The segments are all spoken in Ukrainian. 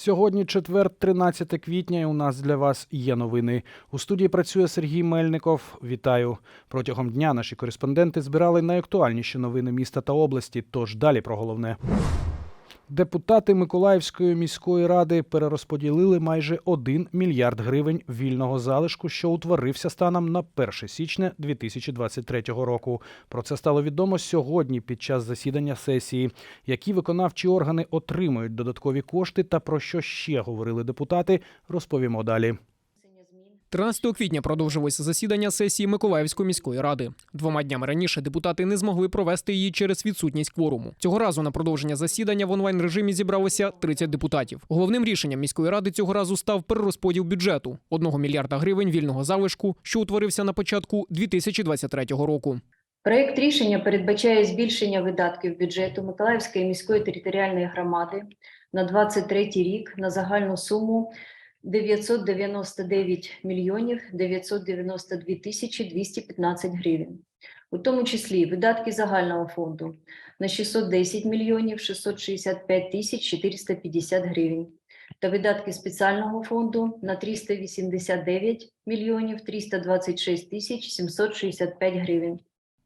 Сьогодні четвер, 13 квітня, і у нас для вас є новини. У студії працює Сергій Мельников. Вітаю. Протягом дня наші кореспонденти збирали найактуальніші новини міста та області. Тож далі про головне. Депутати Миколаївської міської ради перерозподілили майже 1 мільярд гривень вільного залишку, що утворився станом на 1 січня 2023 року. Про це стало відомо сьогодні під час засідання сесії. Які виконавчі органи отримують додаткові кошти та про що ще говорили депутати, розповімо далі. 13 квітня продовжилося засідання сесії Миколаївської міської ради. Двома днями раніше депутати не змогли провести її через відсутність кворуму. Цього разу на продовження засідання в онлайн режимі зібралося 30 депутатів. Головним рішенням міської ради цього разу став перерозподіл бюджету 1 мільярда гривень вільного залишку, що утворився на початку 2023 року. Проект рішення передбачає збільшення видатків бюджету Миколаївської міської територіальної громади на 23 рік на загальну суму 999 мільйонів 992 тисячі 215 гривень. У тому числі видатки загального фонду на 610 мільйонів 665 тисяч 450 гривень та видатки спеціального фонду на 389 мільйонів 326 тисяч 765 гривень.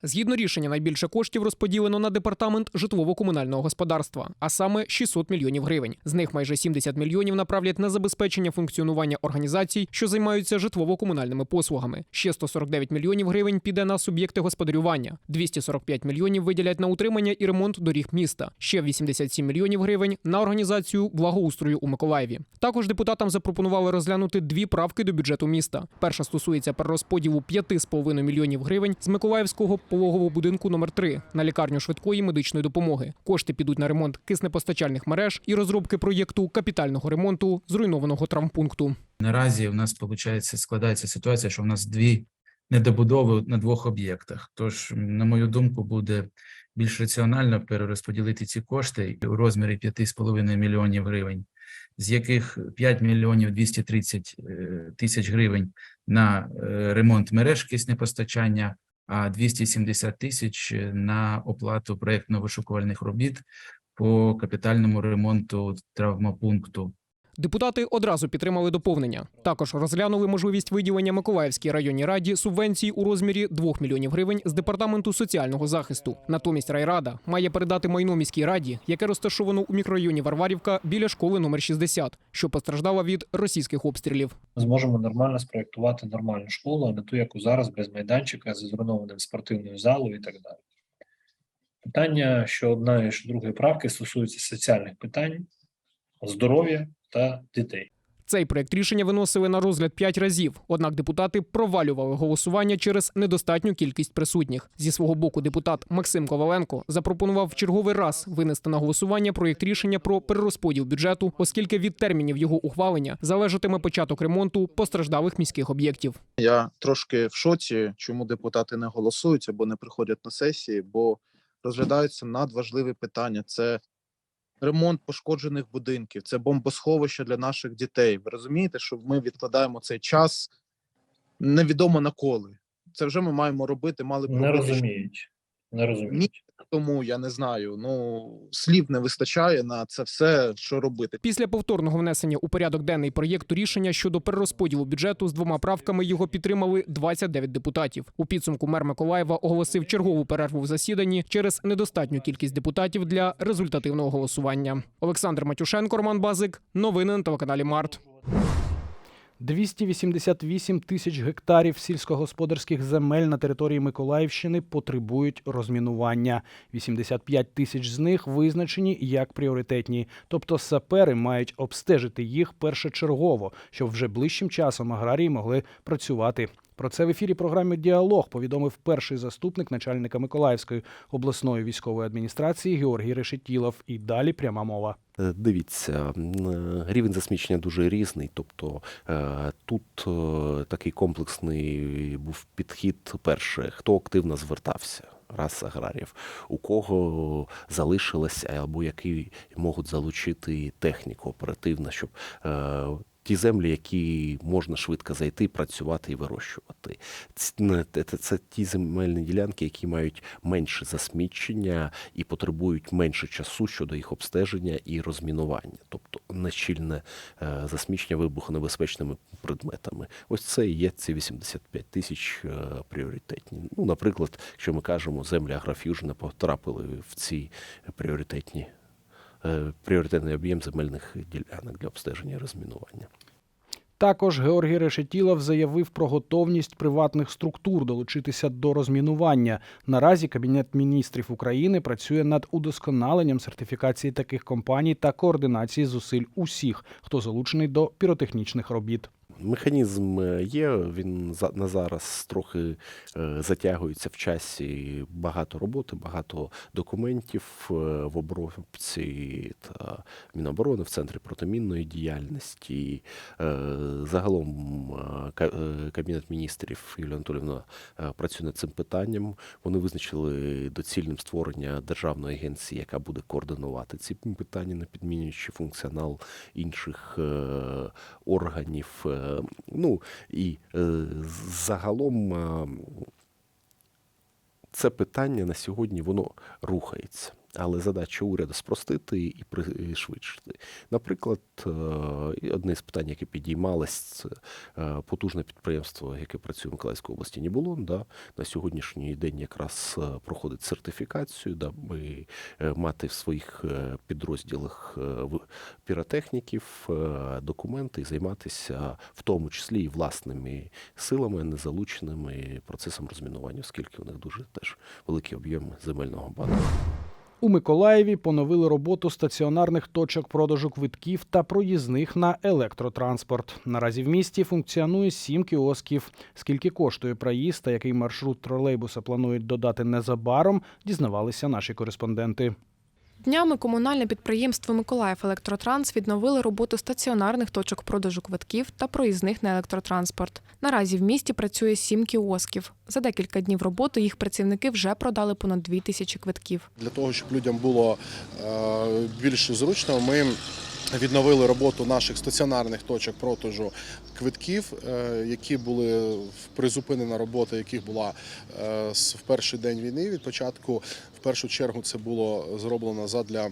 Згідно рішення, найбільше коштів розподілено на департамент житлово-комунального господарства, а саме 600 мільйонів гривень. З них майже 70 мільйонів направлять на забезпечення функціонування організацій, що займаються житлово-комунальними послугами. Ще 149 мільйонів гривень піде на суб'єкти господарювання. 245 мільйонів виділять на утримання і ремонт доріг міста. Ще 87 мільйонів гривень на організацію благоустрою у Миколаєві. Також депутатам запропонували розглянути дві правки до бюджету міста. Перша стосується перерозподілу 5,5 мільйонів гривень з Миколаївського пологового будинку номер 3 на лікарню швидкої медичної допомоги. Кошти підуть на ремонт киснепостачальних мереж і розробки проєкту капітального ремонту зруйнованого травмпункту. Наразі у нас виходить, складається ситуація, що у нас дві недобудови на двох об'єктах. Тож, на мою думку, буде більш раціонально перерозподілити ці кошти у розмірі 5,5 мільйонів гривень, з яких 5 мільйонів 230 е, тисяч гривень на е, ремонт мереж киснепостачання, 270 тисяч на оплату проєктно-вишукувальних робіт по капітальному ремонту травмопункту. Депутати одразу підтримали доповнення. Також розглянули можливість виділення Миколаївській районній раді субвенції у розмірі 2 мільйонів гривень з департаменту соціального захисту. Натомість райрада має передати майно міській раді, яке розташовано у мікрорайоні Варварівка біля школи номер 60, що постраждала від російських обстрілів. зможемо нормально спроектувати нормальну школу, а не ту, яку зараз без майданчика, з зруйнованим спортивною залою і так далі. Питання, що одна і що другої правки стосуються соціальних питань, здоров'я та дітей. Цей проект рішення виносили на розгляд п'ять разів. Однак депутати провалювали голосування через недостатню кількість присутніх. Зі свого боку, депутат Максим Коваленко запропонував в черговий раз винести на голосування проєкт рішення про перерозподіл бюджету, оскільки від термінів його ухвалення залежатиме початок ремонту постраждалих міських об'єктів. Я трошки в шоці, чому депутати не голосують або не приходять на сесії, бо розглядаються надважливі питання. Це ремонт пошкоджених будинків, це бомбосховище для наших дітей. Ви розумієте, що ми відкладаємо цей час невідомо на коли. Це вже ми маємо робити, мали б Не робити розуміють. Не розуміють. Тому. Я не знаю. Ну слів не вистачає на це все, що робити. Після повторного внесення у порядок денний проєкту рішення щодо перерозподілу бюджету з двома правками його підтримали 29 депутатів. У підсумку мер Миколаєва оголосив чергову перерву в засіданні через недостатню кількість депутатів для результативного голосування. Олександр Матюшенко, Роман Базик. Новини на телеканалі Март. 288 тисяч гектарів сільськогосподарських земель на території Миколаївщини потребують розмінування. 85 тисяч з них визначені як пріоритетні, тобто сапери мають обстежити їх першочергово, щоб вже ближчим часом аграрії могли працювати. Про це в ефірі програми Діалог повідомив перший заступник начальника Миколаївської обласної військової адміністрації Георгій Решетілов. І далі пряма мова. Е, Дивіться, е, рівень засмічення дуже різний. Тобто е, тут такий комплексний був підхід. Перше, хто активно звертався. Раз аграрів, у кого залишилася або які можуть залучити техніку оперативно, щоб ті землі, які можна швидко зайти, працювати і вирощувати. Ц- не, Це, це ті земельні ділянки, які мають менше засмічення і потребують менше часу щодо їх обстеження і розмінування, тобто нещільне е, засмічення вибухонебезпечними предметами. Ось це і є ці 85 тисяч е, пріоритетні. Ну, наприклад, якщо ми кажемо, землі Агроф'южна потрапили в ці пріоритетні пріоритетний об'єм земельних ділянок для обстеження розмінування. Також Георгій Решетілов заявив про готовність приватних структур долучитися до розмінування. Наразі Кабінет міністрів України працює над удосконаленням сертифікації таких компаній та координації зусиль усіх, хто залучений до піротехнічних робіт. Механізм е, є, він на зараз трохи е, затягується в часі. Багато роботи, багато документів е, в обробці та Міноборони в центрі протимінної діяльності. Загалом Ка- Кабінет міністрів Юлія Анатолівна працює над цим питанням. Вони визначили доцільним створення державної агенції, яка буде координувати ці питання, не підмінюючи функціонал інших органів. Е, Ну і е, загалом е, це питання на сьогодні воно рухається. Але задача уряду спростити і пришвидшити. Наприклад, е, одне з питань, яке підіймалось, е, потужне підприємство, яке працює в Миколаївській області, Нібулон. Да, на сьогоднішній день якраз е, проходить сертифікацію, даби мати в своїх підрозділах піротехніків, документи і займатися в тому числі і власними силами, а не залученими процесом розмінування, оскільки у них дуже теж великі об'єми земельного банку. У Миколаєві поновили роботу стаціонарних точок продажу квитків та проїзних на електротранспорт. Наразі в місті функціонує сім кіосків. Скільки коштує проїзд та який маршрут тролейбуса планують додати незабаром, дізнавалися наші кореспонденти. Днями комунальне підприємство Миколаїв Електротранс відновили роботу стаціонарних точок продажу квитків та проїзних на електротранспорт. Наразі в місті працює сім кіосків. За декілька днів роботи їх працівники вже продали понад дві тисячі квитків. Для того, щоб людям було е, більш зручно, ми відновили роботу наших стаціонарних точок продажу квитків, е, які були призупинена робота, яких була е, в перший день війни. Від початку, першу чергу, це було зроблено задля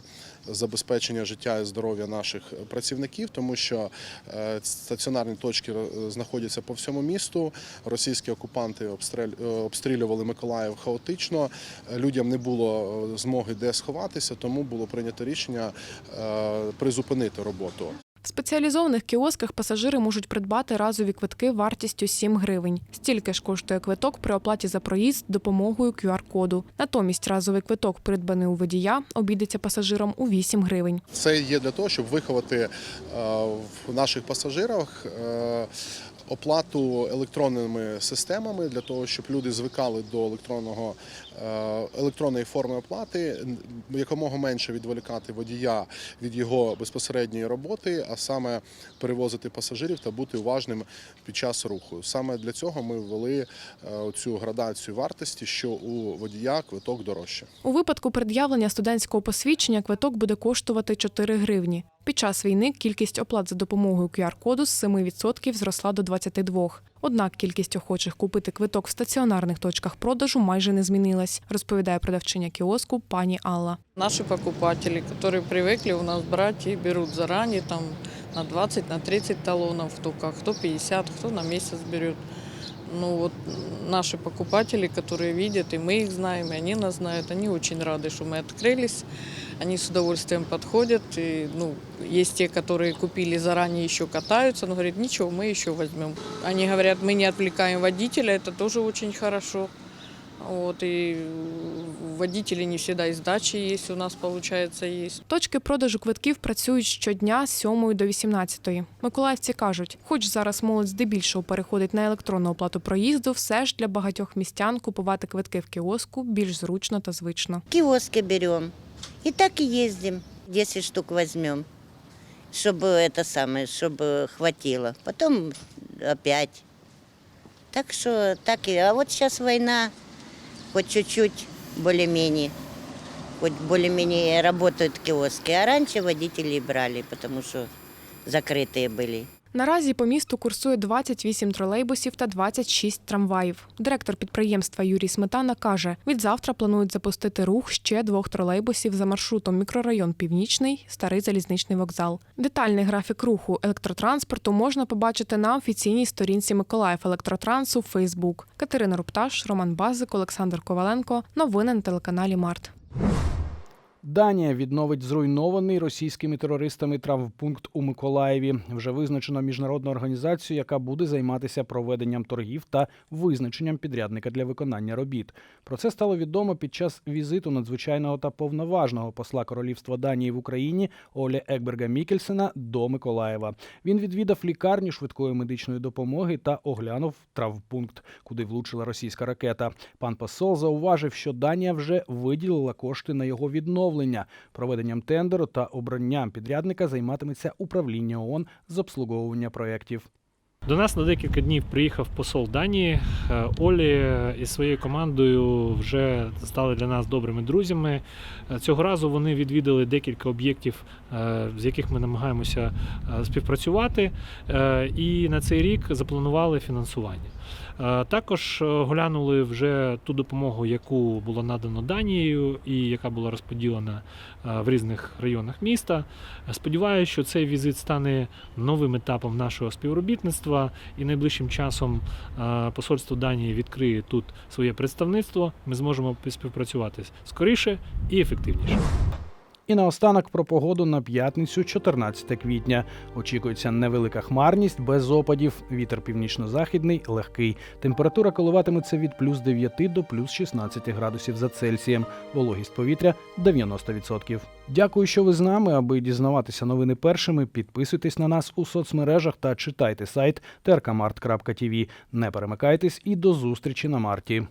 забезпечення життя і здоров'я наших працівників, тому що е, стаціонарні точки знаходяться по всьому місту. Російські окупанти е, обстрілювали Миколаїв хаотично. Людям не було е, змоги де сховатися, тому було прийнято рішення призупинити роботу. В спеціалізованих кіосках пасажири можуть придбати разові квитки вартістю 7 гривень. Стільки ж коштує квиток при оплаті за проїзд допомогою QR-коду. Натомість разовий квиток, придбаний у водія, обійдеться пасажирам у 8 гривень. Це є для того, щоб виховати е, в наших пасажирах е, оплату електронними системами, для того, щоб люди звикали до електронного електронної форми оплати, якомога менше відволікати водія від його безпосередньої роботи, а саме перевозити пасажирів та бути уважним під час руху. Саме для цього ми ввели е, цю градацію вартості, що у водія квиток дорожче. У випадку пред'явлення студентського посвідчення квиток буде коштувати 4 гривні. Під час війни кількість оплат за допомогою QR-коду з 7% зросла до 22%. Однак кількість охочих купити квиток в стаціонарних точках продажу майже не змінилась, розповідає продавчиня кіоску пані Алла. Наші покупателі, які привикли у нас брати, беруть зарані там на 20, на 30 талонов, кто как, хто 50, хто на місяць берет. Ну вот наши покупатели, которые видят, и мы их знаем, и они нас знают, они очень рады, что мы открылись. Они с удовольствием подходят. И, ну, есть те, которые купили заранее, еще катаются, но говорят, ничего, мы еще возьмем. Они говорят, мы не отвлекаем водителя, это тоже очень хорошо. Вот, и у водителей не всегда и сдачи есть, у нас, получается, есть. Точки продажу квитків працюють щодня з 7 до 18. Миколаївці кажуть, хоч зараз молодь здебільшого переходить на електронну оплату проїзду, все ж для багатьох містян купувати квитки в кіоску більш зручно та звично. Киоски берем. И так и ездим. 10 штук возьмем, чтобы это самое, чтобы хватило. Потом опять. Так что так и. А вот сейчас война, хоть чуть-чуть более-менее, хоть более-менее работают киоски. А раньше водители брали, потому что закрытые были. Наразі по місту курсує 28 тролейбусів та 26 трамваїв. Директор підприємства Юрій Сметана каже, від завтра планують запустити рух ще двох тролейбусів за маршрутом мікрорайон Північний, старий залізничний вокзал. Детальний графік руху електротранспорту можна побачити на офіційній сторінці Миколаїв Електротрансу в Фейсбук. Катерина Рупташ, Роман Базик, Олександр Коваленко. Новини на телеканалі Март. Данія відновить зруйнований російськими терористами травмпункт у Миколаєві. Вже визначено міжнародну організацію, яка буде займатися проведенням торгів та визначенням підрядника для виконання робіт. Про це стало відомо під час візиту надзвичайного та повноважного посла Королівства Данії в Україні Олі Екберга Мікельсена до Миколаєва. Він відвідав лікарню швидкої медичної допомоги та оглянув травмпункт, куди влучила російська ракета. Пан посол зауважив, що Данія вже виділила кошти на його відновлення. Проведенням тендеру та обранням підрядника займатиметься управління ООН з обслуговування проєктів. До нас на декілька днів приїхав посол Данії. Е, Олі із своєю командою вже стали для нас добрими друзями. Е, Цього разу вони відвідали декілька об'єктів, е, з яких ми намагаємося співпрацювати. І на цей рік запланували фінансування. Е, Також е, глянули вже ту допомогу, яку було надано Данією і яка була розподілена е, в різних районах міста. Сподіваюся, що цей візит стане новим етапом нашого співробітництва, і найближчим часом посольство Данії відкриє тут своє представництво. Ми зможемо співпрацювати скоріше і ефективніше. І наостанок про погоду на п'ятницю, 14 квітня. Очікується невелика хмарність без опадів. Вітер північно-західний легкий. Температура коливатиметься від плюс 9 до плюс 16 градусів за Цельсієм. Вологість повітря 90%. Дякую, що ви з нами. Аби дізнаватися новини першими, підписуйтесь на нас у соцмережах та читайте сайт trkmart.tv. Не перемикайтесь і до зустрічі на марті.